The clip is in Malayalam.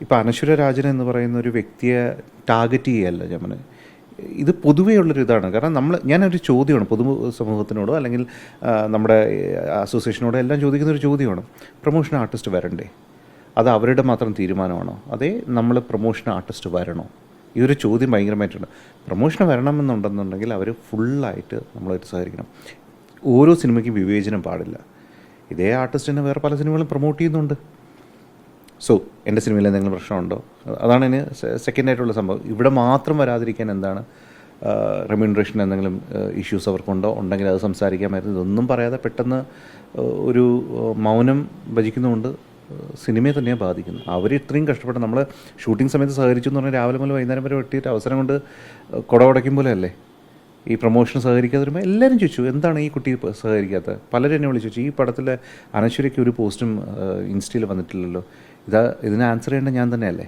ഇപ്പോൾ അനശ്വര രാജൻ എന്ന് പറയുന്ന ഒരു വ്യക്തിയെ ടാർഗറ്റ് ചെയ്യല്ല ജമന്. ഇത് പൊതുവേ ഉള്ളൊരു ഇതാണ്. കാരണം നമ്മൾ ഞാനൊരു ചോദ്യമാണ് പൊതു സമൂഹത്തിനോടോ അല്ലെങ്കിൽ നമ്മുടെ അസോസിയേഷനോടോ എല്ലാം ചോദിക്കുന്ന ഒരു ചോദ്യമാണ്. പ്രൊമോഷൻ ആർട്ടിസ്റ്റ് വരണ്ടേ? അത് അവരുടെ മാത്രം തീരുമാനമാണോ? അതേ നമ്മൾ പ്രൊമോഷൻ ആർട്ടിസ്റ്റ് വരണോ? ഈ ഒരു ചോദ്യം ഭയങ്കരമായിട്ടുണ്ട്. പ്രൊമോഷൻ വരണമെന്നുണ്ടെന്നുണ്ടെങ്കിൽ അവർ ഫുള്ളായിട്ട് നമ്മളായിട്ട് സഹകരിക്കണം. ഓരോ സിനിമയ്ക്കും വിവേചനം പാടില്ല. ഇതേ ആർട്ടിസ്റ്റിനെ വേറെ പല സിനിമകളും പ്രൊമോട്ട് ചെയ്യുന്നുണ്ട്. സോ എന്റെ സിനിമയിൽ എന്തെങ്കിലും പ്രശ്നമുണ്ടോ? അതാണ് ഇതിന് സെക്കൻഡ് ആയിട്ടുള്ള സംഭവം. ഇവിടെ മാത്രം വരാതിരിക്കാൻ എന്താണ് റെമ്യൂണറേഷൻ എന്തെങ്കിലും ഇഷ്യൂസ് അവർക്കുണ്ടോ? ഉണ്ടെങ്കിൽ അത് സംസാരിക്കാമായിരുന്നു. ഇതൊന്നും പറയാതെ പെട്ടെന്ന് ഒരു മൗനം ഭജിക്കുന്നതുകൊണ്ട് സിനിമയെ തന്നെയാണ് ബാധിക്കുന്നത് അവർ ഇത്രയും കഷ്ടപ്പെട്ട് നമ്മൾ ഷൂട്ടിംഗ് സമയത്ത് സഹകരിച്ചു എന്ന് പറഞ്ഞാൽ രാവിലെ മുതൽ വൈകുന്നേരം വരെ വെട്ടിയിട്ട് അവസരം കൊണ്ട് കുട ഉടയ്ക്കും പോലെ അല്ലേ ഈ പ്രൊമോഷൻ സഹകരിക്കാതെ വരുമ്പോൾ എല്ലാവരും ചോദിച്ചു എന്താണ് ഈ കുട്ടി സഹകരിക്കാത്തത്? പലരും എന്നെ വിളിച്ചു ഈ പടത്തിലെ അനശ്വരയ്ക്ക് ഒരു പോസ്റ്റും ഇൻസ്റ്റയിൽ വന്നിട്ടില്ലല്ലോ. ഇതാ ഇതിന് ആൻസർ ചെയ്യേണ്ട ഞാൻ തന്നെയല്ലേ?